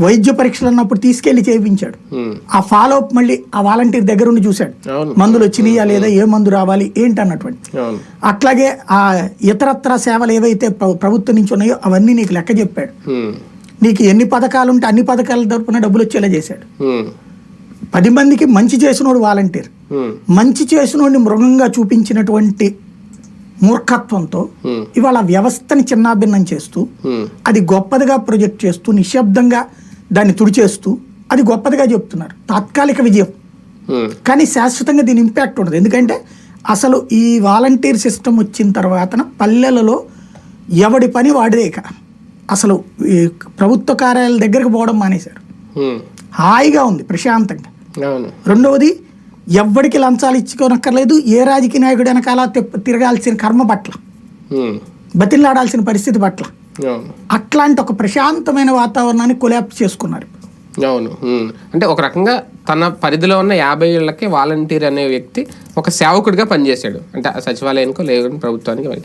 వైద్య పరీక్షలు అన్నప్పుడు తీసుకెళ్ళి చేయించాడు. ఆ ఫాలో అప్ మళ్ళీ ఆ వాలంటీర్ దగ్గర ఉండి చూశాడు మందులు వచ్చినాయా లేదా ఏ మందు రావాలి ఏంటి అన్నటువంటి అట్లాగే ఆ ఇతరత్ర సేవలు ఏవైతే ప్ర- ప్రభుత్వం నుంచి ఉన్నాయో అవన్నీ నీకు లెక్క చెప్పాడు. నీకు ఎన్ని పథకాలు ఉంటే అన్ని పథకాల తరపున డబ్బులు వచ్చేలా చేశాడు. పది మందికి మంచి చేసినోడు వాలంటీర్ మంచి చేసినోడిని మృగంగా చూపించినటువంటి మూర్ఖత్వంతో ఇవాళ వ్యవస్థని చిన్నాభిన్నం చేస్తూ అది గొప్పదిగా ప్రొజెక్ట్ చేస్తూ నిశ్శబ్దంగా దాన్ని తుడిచేస్తూ అది గొప్పదిగా చెప్తున్నారు. తాత్కాలిక విజయం. కానీ శాశ్వతంగా దీని ఇంపాక్ట్ ఉండదు. ఎందుకంటే అసలు ఈ వాలంటీర్ సిస్టమ్ వచ్చిన తర్వాత పల్లెలలో ఎవడి పని వాడిదే ఇక అసలు ప్రభుత్వ కార్యాలయాల దగ్గరికి పోవడం మానేశారు. హాయిగా ఉంది ప్రశాంతంగా. రెండవది ఎవ్వడికి లంచాలు ఇచ్చుకోనక్కర్లేదు. ఏ రాజకీయ నాయకుడు వెనకాల తిరగాల్సిన కర్మ పట్ల. ఉమ్, బతిలాడాల్సిన పరిస్థితి పట్ల. అట్లాంటి ఒక ప్రశాంతమైన వాతావరణాన్ని కొలాప్స్ చేసుకున్నారు అవును. అంటే ఒక రకంగా తన పరిధిలో ఉన్న యాభై ఏళ్ళకి వాలంటీర్ అనే వ్యక్తి ఒక సేవకుడిగా పనిచేశాడు అంటే ఆ సచివాలయానికో లేదంటే ప్రభుత్వానికి.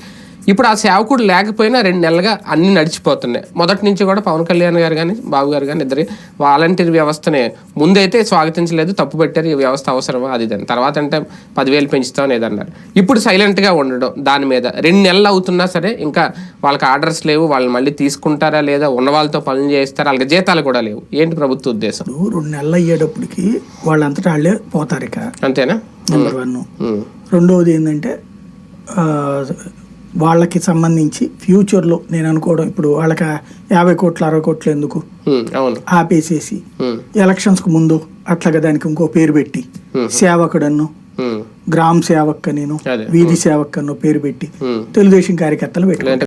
ఇప్పుడు ఆ సేవకుడు లేకపోయినా రెండు నెలలుగా అన్ని నడిచిపోతున్నాయి. మొదటి నుంచి కూడా పవన్ కళ్యాణ్ గారు కానీ బాబు గారు కానీ ఇద్దరి వాలంటీర్ వ్యవస్థని ముందైతే స్వాగతించలేదు తప్పు పెట్టారు ఈ వ్యవస్థ అవసరమా అది ఇది అని. తర్వాత అంటే పదివేలు పెంచుతాం లేదన్నారు ఇప్పుడు సైలెంట్గా ఉండడం దాని మీద. రెండు నెలలు అవుతున్నా సరే ఇంకా వాళ్ళకి ఆర్డర్స్ లేవు వాళ్ళు మళ్ళీ తీసుకుంటారా లేదా ఉన్న వాళ్ళతో పనులు చేస్తారా వాళ్ళకి జీతాలు కూడా లేవు. ఏంటి ప్రభుత్వ ఉద్దేశం? రెండు నెలలు అయ్యేటప్పటికి వాళ్ళంతటా వాళ్ళే పోతారు ఇక అంతేనా నెంబర్ వన్ రెండవది ఏంటంటే వాళ్ళకి సంబంధించి ఫ్యూచర్లో నేను అనుకోవడం ఇప్పుడు వాళ్ళకి యాభై కోట్లు అరవై కోట్లు ఎందుకు ఆపేసేసి ఎలక్షన్స్కి ముందు అట్లాగా దానికి ఇంకో పేరు పెట్టి సేవకుడన్ను గ్రామ సేవక్ నేను వీధి సేవక్ అన్నో పేరు పెట్టి. తెలుగుదేశం కార్యకర్తలు పెట్టుకుంటారు. లేదంటే